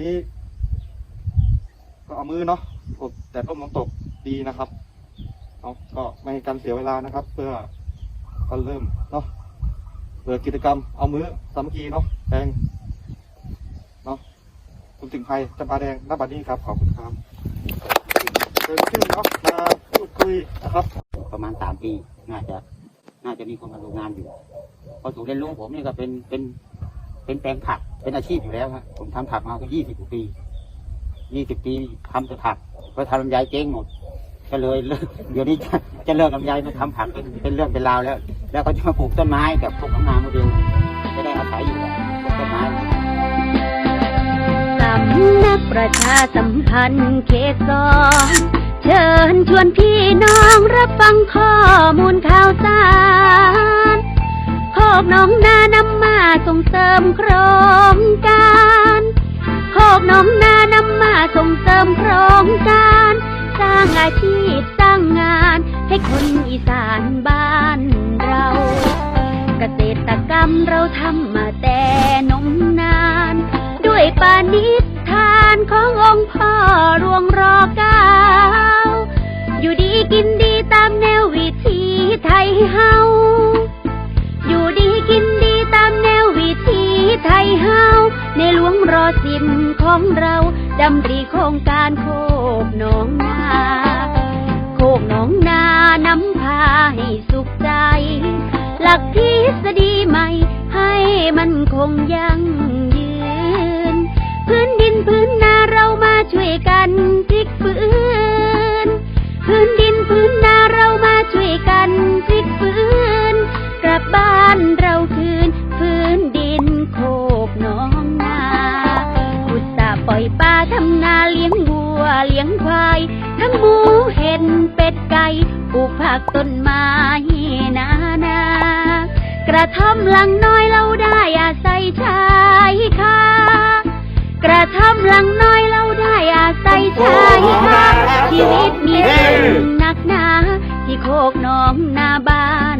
นี้ ก็เอามือเนาะกดแต่ร่มน้ำตกดีนะครับเอาก็ไม่ให้การเสียเวลานะครับ เพื่อก็เริ่มเนาะเปิดกิจกรรมเอามือสามัคคีเนาะแดงเนาะคุณถึงไทยจำปาแดงหน้าบัดนี้ครับขอบคุณครับเกิดขึ้นเนาะมาพูดคุยนะครับ ประมาณสามปีน่าจะ น่าจะมีคนมาดูงานอยู่พอสูตรเรียนรู้ผมนี่ก็เป็นเป็น เป็นแปลงผักเป็นอาชีพอยู่แล้วครับผมทำผักมาก็ยี่สิบกว่าปียี่สิบปีทำแต่ผักเพราะทำลำไยเจ๊งหมด ก็เลยเลิกเดี๋ยวนี้จะเลิกลำไยมาทำผักเป็นเป็นเรื่องเป็นราวแล้ว แล้วก็จะมาปลูกต้นไม้กับพวกน้ำนาโมเดลจะได้อาศัยอยู่กับต้นไม้สำนักประชาสัมพันธ์เขตสองเชิญชวนพี่น้องรับฟังข้อมูลข่าวสารโคกน้องนานำ มาส่งเสริมโครงการโคกน้องนานำมาส่งเสริมโครงการ สร้างอาชีพสร้างงาน ให้คนอีสานบ้านเรา เกษตรกรรมเราทำมาแต่นมนาน ด้วยปาณิธานขององค์พ่อรวงรอเก้าอยู่ดีกินดีตามแนววิถีไทยเฮา เฮาในหลวงรอสิมของเราดำรีโครงการโคกหนองนาโคกหนองนานำพาให้สุขใจ หลักทฤษฎีใหม่ให้มันคงยั่ง เลี้ยงควาย ทั้งหมูเห็นเป็ดไก่ปลูกผักต้นไม้นานากระท่อมหลังน้อยเราได้อาศัยชายคากระท่อมหลังน้อยเราได้อาศัยชายคาชีวิตมีเรื่องหนักหนาที่โคกหนองนาบ้าน